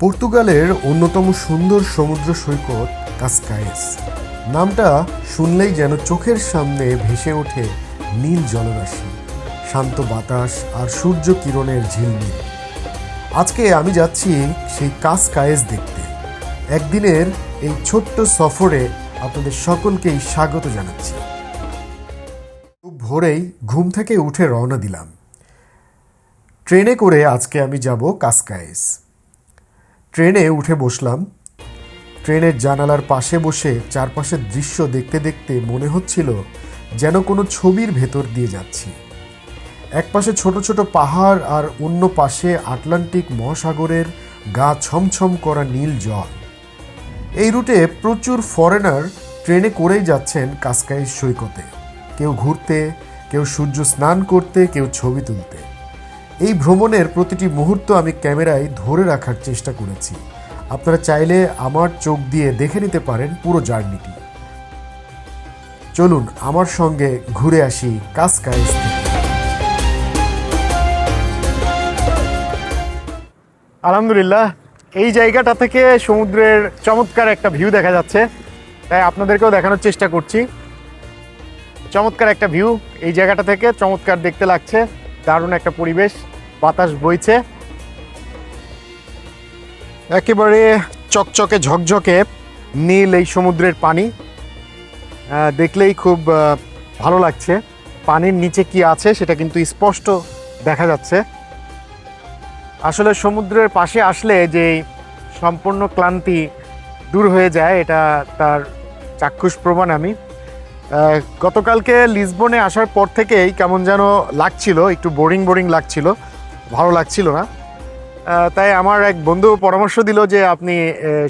পর্তুগালের অন্যতম সুন্দর সমুদ্র সৈকত কাসকায়েস নামটা শুনলেই যেন চোখের সামনে ভেসে ওঠে নীল জলরাশি, শান্ত বাতাস আর সূর্য কিরণের ঝিলমিল। আজকে আমি যাচ্ছি সেই কাসকায়েস দেখতে। একদিনের এই ছোট্ট সফরে আপনাদের সকলকেই স্বাগত জানাচ্ছি। ভোরেই ঘুম থেকে উঠে রওনা দিলাম। ট্রেনে করে আজকে আমি যাব কাসকায়েস ট্রেনে উঠে বসলাম। ট্রেনের জানালার পাশে বসে চারপাশের দৃশ্য দেখতে দেখতে মনে হচ্ছিল যেন কোনো ছবির ভেতর দিয়ে যাচ্ছি। এক পাশে ছোট ছোট পাহাড় আর অন্য পাশে আটলান্টিক মহাসাগরের গা ছমছম করা নীল জল। এই রুটে প্রচুর ফরেনার ট্রেনে করেই যাচ্ছেন কাসকাই সৈকতে। কেউ ঘুরতে, কেউ সূর্য স্নান করতে, কেউ ছবি তুলতে। এই ভ্রমণের প্রতিটি মুহূর্ত আমি ক্যামেরায় ধরে রাখার চেষ্টা করেছি। আপনারা চাইলে আমার চোখ দিয়ে দেখে নিতে পারেন পুরো জার্নিটি। চলুন, আমার সঙ্গে ঘুরে আসি কাসকাইস আলহামদুলিল্লাহ, এই জায়গাটা থেকে সমুদ্রের চমৎকার একটা ভিউ দেখা যাচ্ছে। তাই আপনাদেরকেও দেখানোর চেষ্টা করছি। চমৎকার একটা ভিউ এই জায়গাটা থেকে চমৎকার দেখতে লাগছে। দারুণ একটা পরিবেশ। বাতাস বইছে। একেবারে চকচকে, ঝকঝকে নীল এই সমুদ্রের পানি। দেখলেই খুব ভালো লাগছে। পানির নিচে কি আছে সেটা কিন্তু স্পষ্ট দেখা যাচ্ছে। আসলে সমুদ্রের পাশে আসলে যে সম্পূর্ণ ক্লান্তি দূর হয়ে যায়, এটা তার চাক্ষুষ প্রমাণ আমি। গতকালকে লিসবনে আসার পর থেকেই কেমন যেন লাগছিল, একটু বোরিং বোরিং লাগছিল। ভালো লাগছিল না। তাই আমার এক বন্ধু পরামর্শ দিল যে আপনি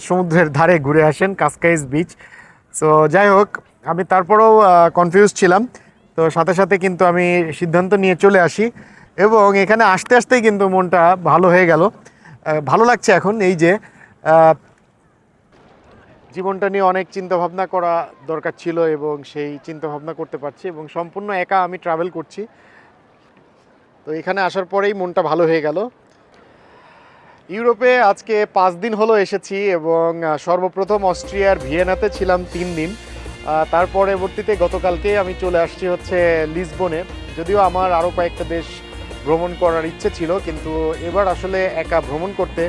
সমুদ্রের ধারে ঘুরে আসেন কাসকাইজ বিচ সো যাই হোক, আমি তারপরেও কনফিউজ ছিলাম। তো সাথে সাথে কিন্তু আমি সিদ্ধান্ত নিয়ে চলে আসি এবং এখানে আসতে আসতেই কিন্তু মনটা ভালো হয়ে গেল। ভালো লাগছে এখন এই যে জীবনটা নিয়ে অনেক চিন্তা ভাবনা করা দরকার ছিল এবং সেই চিন্তা ভাবনা করতে পারছি এবং সম্পূর্ণ একা আমি ট্রাভেল করছি। তো এখানে আসার পরেই মনটা ভালো হয়ে গেল। ইউরোপে আজকে পাঁচ দিন হলো এসেছি এবং সর্বপ্রথম অস্ট্রিয়ার ভিয়েনাতে ছিলাম তিন দিন। তার পরবর্তীতে গতকালকে আমি চলে আসছি হচ্ছে লিসবনে। যদিও আমার আরও কয়েকটা দেশ ভ্রমণ করার ইচ্ছে ছিল, কিন্তু এবার আসলে একা ভ্রমণ করতে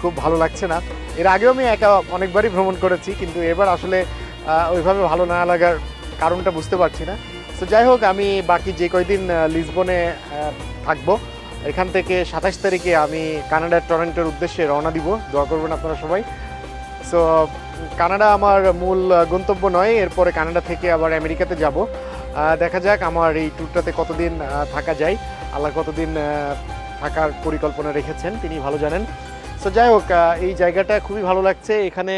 খুব ভালো লাগছে না। এর আগেও আমি একা অনেকবারই ভ্রমণ করেছি, কিন্তু এবার আসলে ওইভাবে ভালো না লাগার কারণটা বুঝতে পারছি না। তো যাই হোক, আমি বাকি যে কয়দিন লিসবনে থাকব, এখান থেকে সাতাশ তারিখে আমি কানাডার টরেন্টোর উদ্দেশ্যে রওনা দিব। দোয়া করবেন আপনারা সবাই। সো কানাডা আমার মূল গন্তব্য নয়, এরপরে কানাডা থেকে আবার আমেরিকাতে যাব। দেখা যাক আমার এই ট্যুরটাতে কতদিন থাকা যায়। আল্লাহ কতদিন থাকার পরিকল্পনা রেখেছেন, তিনি ভালো জানেন। সো যাই হোক এই জায়গাটা খুবই ভালো লাগছে। এখানে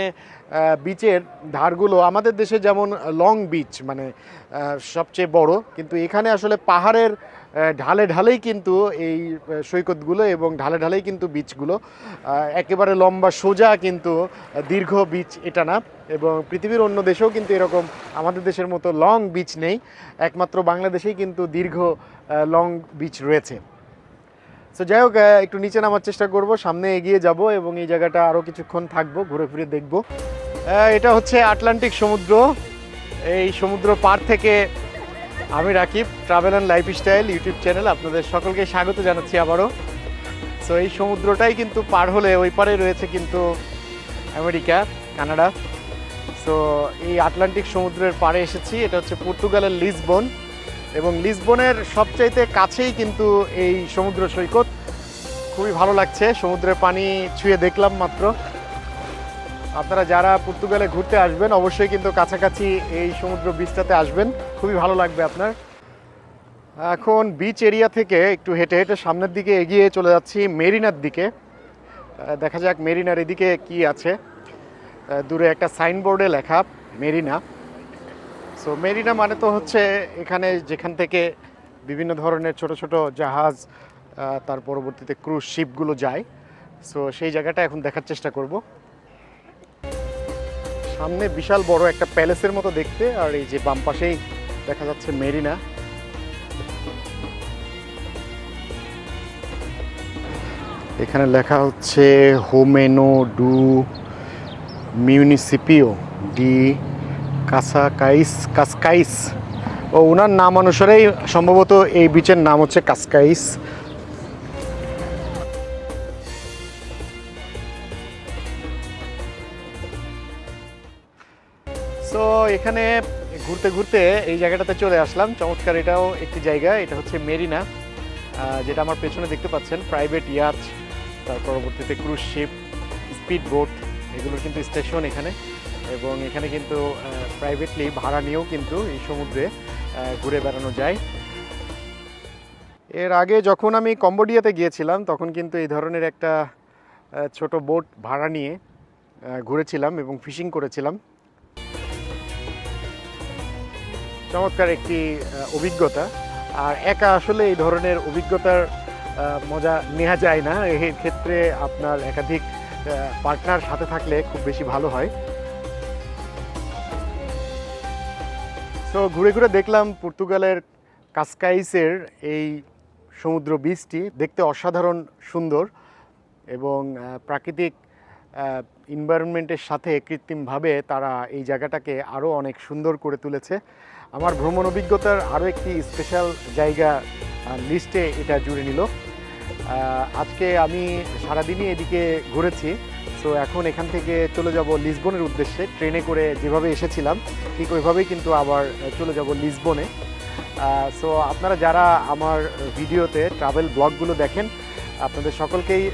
বিচের ধারগুলো, আমাদের দেশে যেমন লং বিচ মানে সবচেয়ে বড়, কিন্তু এখানে আসলে পাহাড়ের ঢালে ঢালেই কিন্তু এই সৈকতগুলো এবং ঢালে ঢালেই কিন্তু বিচগুলো একেবারে লম্বা, সোজা কিন্তু দীর্ঘ বিচ এটা না। এবং পৃথিবীর অন্য দেশেও কিন্তু এরকম আমাদের দেশের মতো লং বিচ নেই। একমাত্র বাংলাদেশেই কিন্তু দীর্ঘ লং বিচ রয়েছে। সো যাই হোক একটু নিচে নামার চেষ্টা করব, সামনে এগিয়ে যাব এবং এই জায়গাটা আরও কিছুক্ষণ থাকব, ঘুরে ফিরে দেখব। এটা হচ্ছে আটলান্টিক সমুদ্র। এই সমুদ্র পার থেকে আমি Rakib travel and lifestyle YouTube channel আপনাদের সকলকে স্বাগত জানাচ্ছি আবারও। সো এই সমুদ্রটাই কিন্তু পার হলে ওই পারে রয়েছে কিন্তু আমেরিকা, কানাডা। সো এই আটলান্টিক সমুদ্রের পাড়ে এসেছি, এটা হচ্ছে পর্তুগালের লিসবন। এবং লিসবনের সবচাইতে কাছেই কিন্তু এই সমুদ্র সৈকত। খুবই ভালো লাগছে, সমুদ্রের পানি ছুঁয়ে দেখলাম মাত্র। আপনারা যারা পর্তুগালে ঘুরতে আসবেন, অবশ্যই কিন্তু কাছাকাছি এই সমুদ্র বিচটাতে আসবেন। খুবই ভালো লাগবে আপনার। এখন বিচ এরিয়া থেকে একটু হেঁটে হেঁটে সামনের দিকে এগিয়ে চলে যাচ্ছি মেরিনার দিকে। দেখা যাক মেরিনার এদিকে কি আছে। দূরে একটা সাইনবোর্ডে লেখা, মেরিনা। সো মেরিনা মানে তো হচ্ছে এখানে যেখান থেকে বিভিন্ন ধরনের ছোট ছোট জাহাজ তার পরবর্তীতে ক্রুজ শিপগুলো যায়। সো সেই জায়গাটা এখন দেখার চেষ্টা করব। সামনে বিশাল বড় একটা প্যালেসের মতো দেখতে, আর এই যে বাম পাশেই দেখা যাচ্ছে মেরিনা এখানে লেখা হচ্ছে হোমেনো ডু মিউনিসিপিও ডি কাসাকাইস কাসকাইস। ও ওনার নাম অনুসারেই সম্ভবত এই বিচের নাম হচ্ছে কাসকাইস। সো এখানে ঘুরতে ঘুরতে এই জায়গাটাতে চলে আসলাম। চমৎকার, এটাও একটি জায়গা, এটা হচ্ছে মেরিনা যেটা আমার পেছনে দেখতে পাচ্ছেন। প্রাইভেট ইয়াচ তার পরবর্তীতে ক্রুজ শিপ স্পিড বোট এগুলোর কিন্তু স্টেশন এখানে। এবং এখানে কিন্তু প্রাইভেটলি ভাড়া নিয়েও কিন্তু এই সমুদ্রে ঘুরে বেড়ানো যায়। এর আগে যখন আমি কম্বোডিয়াতে গিয়েছিলাম, তখন কিন্তু এই ধরনের একটা ছোট বোট ভাড়া নিয়ে ঘুরেছিলাম এবং ফিশিং করেছিলাম। চমৎকার একটি অভিজ্ঞতা। আর একা আসলে এই ধরনের অভিজ্ঞতার মজা নেওয়া যায় না। এর ক্ষেত্রে আপনার একাধিক পার্টনার সাথে থাকলে খুব বেশি ভালো হয়। তো ঘুরে ঘুরে দেখলাম পর্তুগালের কাসকাইসের এই সমুদ্র বীচটি দেখতে অসাধারণ সুন্দর এবং প্রাকৃতিক এনভায়রনমেন্টের সাথে কৃত্রিমভাবে তারা এই জায়গাটাকে আরও অনেক সুন্দর করে তুলেছে। আমার ভ্রমণ অভিজ্ঞতার আরও একটি স্পেশাল জায়গা লিস্টে এটা জুড়ে নিল। আজকে আমি সারাদিনই এদিকে ঘুরেছি। সো এখন এখান থেকে চলে যাব লিসবনের উদ্দেশ্যে। ট্রেনে করে যেভাবে এসেছিলাম, ঠিক ওইভাবেই কিন্তু আবার চলে যাব লিসবনে। সো আপনারা যারা আমার ভিডিওতে ট্রাভেল ব্লগগুলো দেখেন, আপনাদের সকলকেই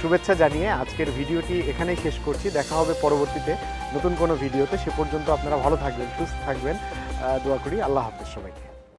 শুভেচ্ছা জানিয়ে আজকের ভিডিওটি এখানেই শেষ করছি। দেখা হবে পরবর্তীতে নতুন কোনো ভিডিওতে। সে পর্যন্ত আপনারা ভালো থাকবেন, সুস্থ থাকবেন। দোয়া করি। আল্লাহ হাফেজ সবাইকে।